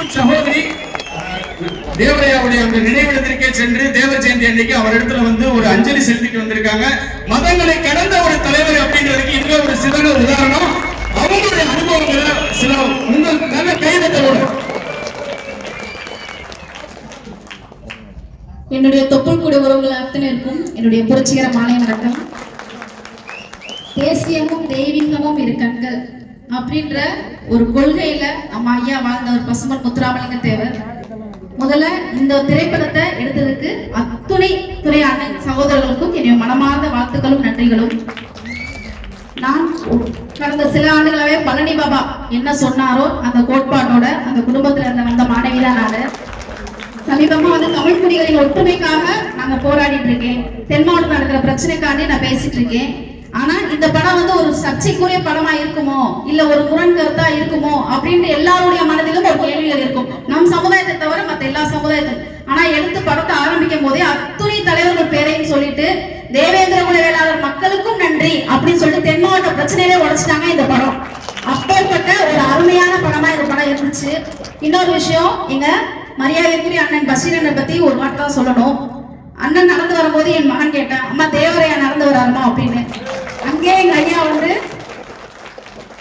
அன்பு சகோதரி அஹ், தேவரையாவுடைய அந்த நினைவிடத்திற்கே சென்று தேவ ஜெயந்தி அன்னைக்கு அவர் இடத்துல வந்து ஒரு அஞ்சலி செலுத்திட்டு வந்திருக்காங்க. மதங்களை கடந்த ஒரு தலைவர் அப்படின்றதுக்கு இதுவே ஒரு சிறந்த உதாரணம். அவங்களுடைய அனுபவங்களை சில உங்கள் நல்ல கைதட்டோட என்னுடைய தொப்புள் கூட உறவுகள் அத்தனைக்கும் என்னுடைய புரட்சிகர மாலை வணக்கம். தேசியமும் தெய்வீகமும் இரு கண்கள். அப்படின்ற ஒரு கொள்கையில நம்ம ஐயா வாழ்ந்த ஒரு பசுமன் முத்துராமலிங்க தேவர். முதல்ல இந்த திரைப்படத்தை எடுத்ததுக்கு அத்துணை துறை அண்ணன் சகோதரர்களுக்கும் என்னுடைய மனமார்ந்த வாழ்த்துக்களும் நன்றிகளும். நான் கடந்த சில ஆண்டுகளாவே பழனி பாபா என்ன சொன்னாரோ அந்த கோட்பாட்டோட அந்த குடும்பத்துல இருந்த வந்த மாணவி தான் நானு. சமீபமா வந்து தமிழ் குடிகளின் ஒற்றுமைக்காக நாங்க போராடிட்டு இருக்கேன். தென் மாவட்டத்தில் நடக்கிற பிரச்சனைக்காண்டி நான் பேசிட்டு இருக்கேன். ஆனா இந்த படம் வந்து ஒரு சர்ச்சைக்குரிய படமா இல்ல ஒரு குரன் கருத்தா இருக்குமோ அப்படின்ட்டு எல்லாருடைய மனதிலும் ஒரு கேள்விகள் இருக்கும். நம் சமுதாயத்தை தவிர மற்ற எல்லா சமுதாயத்தும் ஆனா எடுத்து படத்தை ஆரம்பிக்கும் போதே அத்துணை தலைவர்கள் பேரையும் சொல்லிட்டு தேவேந்திர குல வேளாளர் மக்களுக்கும் நன்றி அப்படின்னு சொல்லிட்டு தென் மாவட்ட பிரச்சனையிலே உடைச்சிட்டாங்க இந்த படம். அப்பேற்பட்ட ஒரு அருமையான படமா இந்த படம் இருந்துச்சு. இன்னொரு விஷயம் எங்க மரியாதைக்குரிய அண்ணன் பசீரனை பத்தி ஒரு வார்த்தை தான் சொல்லணும். அண்ணன் நடந்து வரும்போது என் மகன் கேட்டான் அம்மா தேவரையா நடந்து வராருமா? அப்படின்னு. அங்கே எங்க ஐயா வந்து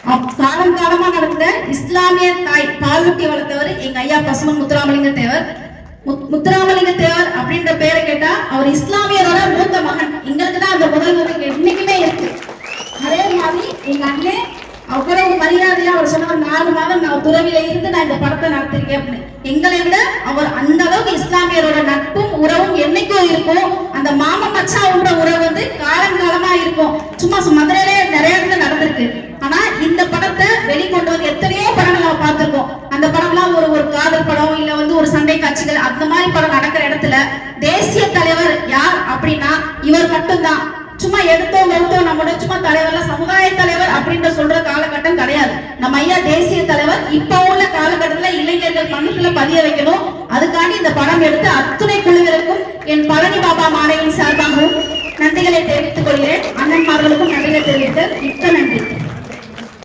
காலம் காலமா நடந்த இஸ்லாமிய தாய் பாலூட்டி வளர்த்தவர் எங்க ஐயா பசுமன் முத்துராமலிங்க தேவர். முத்- முத்துராமலிங்க தேவர் அப்படின்ற பேரை கேட்டா அவர் இஸ்லாமியரோட மூத்த மகன். எங்களுக்கு தான் அந்த முதல் உதவி இன்னைக்குமே இருக்கு. அதே மாதிரி எங்க அண்ணன் அவ்வளவு மரியாதையா அவர் சொன்னார் நாலு மாதம் நான் துறவில இருந்து நான் இந்த படத்தை நடத்திருக்கேன் அப்படின்னு. எங்களை விட அவர் அந்த அளவுக்கு இஸ்லாமியரோட நட்பும் உறவும் என்னைக்கும் இருக்கும். அந்த மாம மச்சாவுன்ற உறவு வந்து காலங்காலமா இருக்கும். சும்மா மதுரையிலே நிறைய இடத்துல நடந்திருக்கு ஆனா இந்த படத்தை வெளிக்கொண்டு வந்து எத்தனையோ படங்கள் நம்ம பார்த்திருக்கோம் அந்த படம்லாம் ஒரு ஒரு காதல் படம் இல்ல வந்து ஒரு சண்டை கட்சிகள் அந்த மாதிரி படம் நடக்கிற இடத்துல தேசிய தலைவர் யார் அப்படின்னா இவர் மட்டும்தான். சும்மா எடுத்தோம் எடுத்தோம் நம்மளோட சும்மா தலைவர்ல சமுதாய தலைவர் அப்படின்ற சொல்ற காலகட்டம் கிடையாது. நம்ம ஐயா தேசிய தலைவர் இப்ப உள்ள காலகட்டத்துல இளைஞர்கள் மனசுல பதிய வைக்கணும். அதுக்காண்டி இந்த படம் எடுத்து அத்துணை குழுவிற்கும் என் பழனி பாபா மாணவியின் சார்பாகவும் நன்றிகளை தெரிவித்துக் கொள்கிறேன். அண்ணன்மார்களுக்கும் நன்றிகளை தெரிவித்து மிக்க நன்றி.